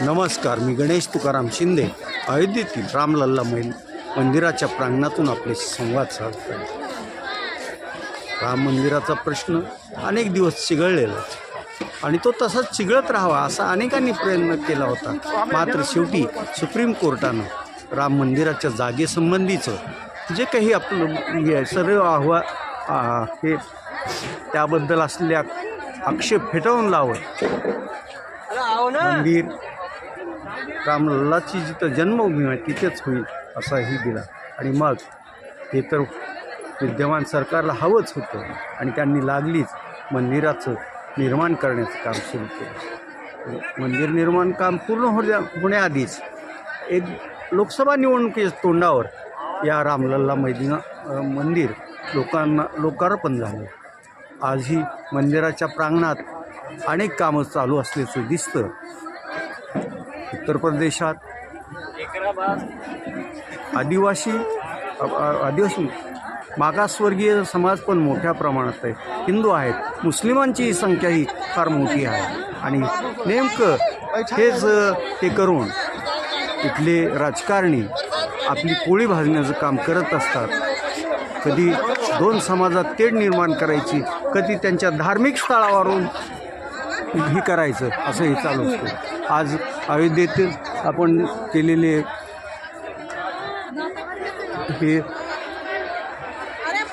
नमस्कार मी गणेश तुकाराम शिंदे. अयोध्येतील रामलल्ला मैल मंदिराच्या प्रांगणातून आपले संवाद साधत. राम मंदिराचा प्रश्न अनेक दिवस चिघळलेलाच. आणि तो तसाच चिघळत राहावा असा अनेकांनी प्रयत्न केला होता. मात्र शेवटी सुप्रीम कोर्टानं राम मंदिराच्या जागेसंबंधीचं जे काही आपलं सर्व आ, हे त्याबद्दल असलेल्या आक्षेप फेटाळून लावत मंदिर रामलल्लाची जिथं जन्मभूमी आहे तिथेच होईल असाही दिला. आणि मग हे तर विद्यमान सरकारला हवंच होतं आणि त्यांनी लागलीच मंदिराचं निर्माण करण्याचं काम सुरू केलं. मंदिर निर्माण काम पूर्ण होण्या होण्याआधीच एक लोकसभा निवडणुकीच्या तोंडावर या रामलल्ला मैदिना मंदिर लोकांना लोकार्पण झालं. आजही मंदिराच्या प्रांगणात अनेक कामं चालू असल्याचं दिसतं. उत्तर प्रदेशात. आदिवासी आदिवासी मागासवर्गीय समाज पण मोठ्या प्रमाणात आहे. हिंदू आहेत. मुस्लिमांची संख्या ही फार मोठी आहे. आणि नेमकं हेच ते करून इथले राजकारणी आपली पोळी भाजण्याचं काम करत असतात. कधी दोन समाजात तेढ निर्माण करायची कधी त्यांच्या धार्मिक स्थळावरून हे करायचं असं हे चालू असतं. आज अयोध्येतील आपण केलेले हे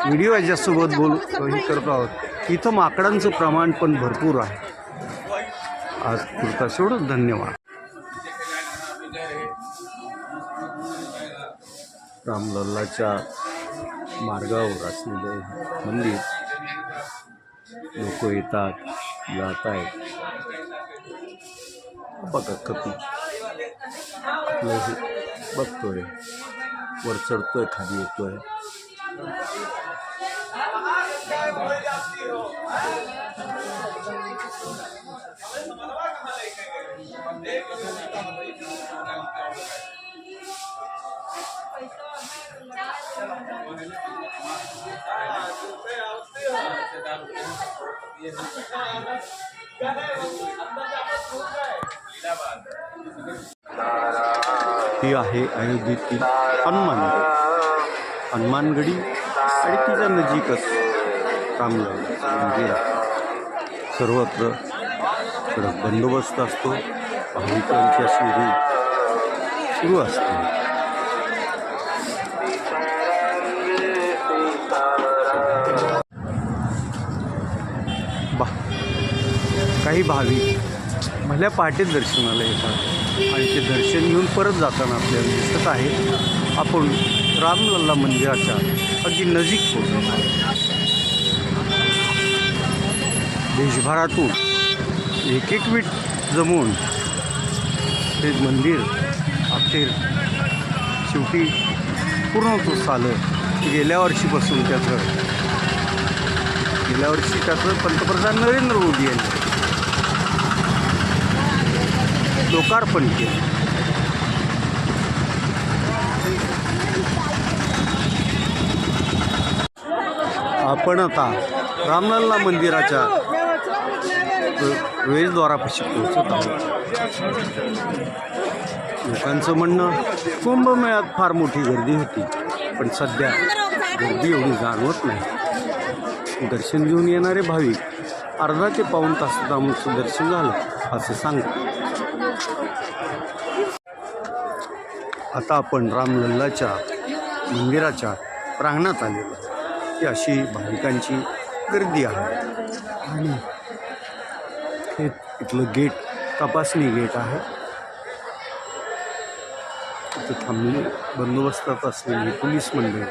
व्हिडिओ याच्यासोबत बोल हे करतो आहोत. इथं माकडांचं प्रमाण पण भरपूर आहे. आज पुरता सोडून धन्यवाद. रामलल्लाच्या मार्गावर असलेलं मंदिर लोक येतात जात आहेत बघा कपी आपलं हे बघतोय वर चढतोय खाली येतोय ती आहे अयोध्येतील हनुमानगड हनुमानगडी आणि तिच्या नजीकच रामलल्लाचं मंदिर सर्वत्र कडक बंदोबस्त असतो. भाविकांची अशी ही सुरू असते. बा काही भाविक भल्या पहाटे दर्शनाला येतात. आणि ते दर्शन घेऊन परत जाताना आपल्याला दिसत आहे. आपण रामलल्ला मंदिराच्या अगदी नजीक पोहोचलो आहे. देशभरातून एक एक वीट जमून ते मंदिर अखेर शेवटी पूर्ण होतो आलं गेल्या वर्षीपासून त्याचं गेल्या वर्षी त्याचं पंतप्रधान नरेंद्र मोदी यांनी लोकार्पण केलं. आपण आता रामलल्ला मंदिराच्या प्रवेशद्वारापाशी पोहोचत आहोत. लोकांचं म्हणणं कुंभमेळ्यात फार मोठी गर्दी होती पण सध्या गर्दी एवढी जाणवत नाही. दर्शन घेऊन येणारे भाविक अर्धा ते पाऊण तास आमचं दर्शन झालं असं सांगतात. आता आपण रामलल्लाच्या मंदिराच्या प्रांगणात आलेलो. ही अशी भाविकांची गर्दी आहे. आणि हे इथलं गेट तपासणी गेट आहे. इथं थांबले बंदोबस्तात असलेली पोलीस मंडळी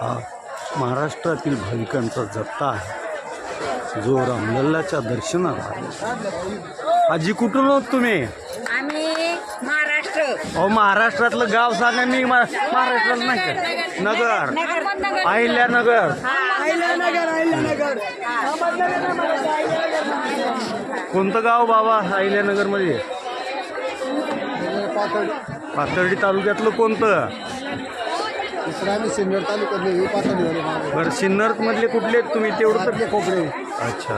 हा महाराष्ट्रातील भाविकांचा जत्ता आहे. जो रामलल्लाच्या दर्शनाला आला. आजी कुठून आहोत तुम्ही? आम्ही महाराष्ट्र. अहो महाराष्ट्रातलं गाव सांगा मी महाराष्ट्रात नाही का? नगर. नगर अहिल्यानगर कोणतं गाव बाबा अहिल्यानगरमध्ये? पाथर्डी तालुक्यातलं कोणतं? आम्ही सिन्नर तालुक्यातले ही पातळी झाली मागे. बरं सिन्नरमधले कुठले आहेत तुम्ही? तेवढं तर आपले अच्छा.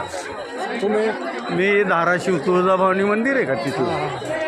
तुम्ही? मी धाराशिव तुळजाभवानी मंदिर आहे का तिथून? हा.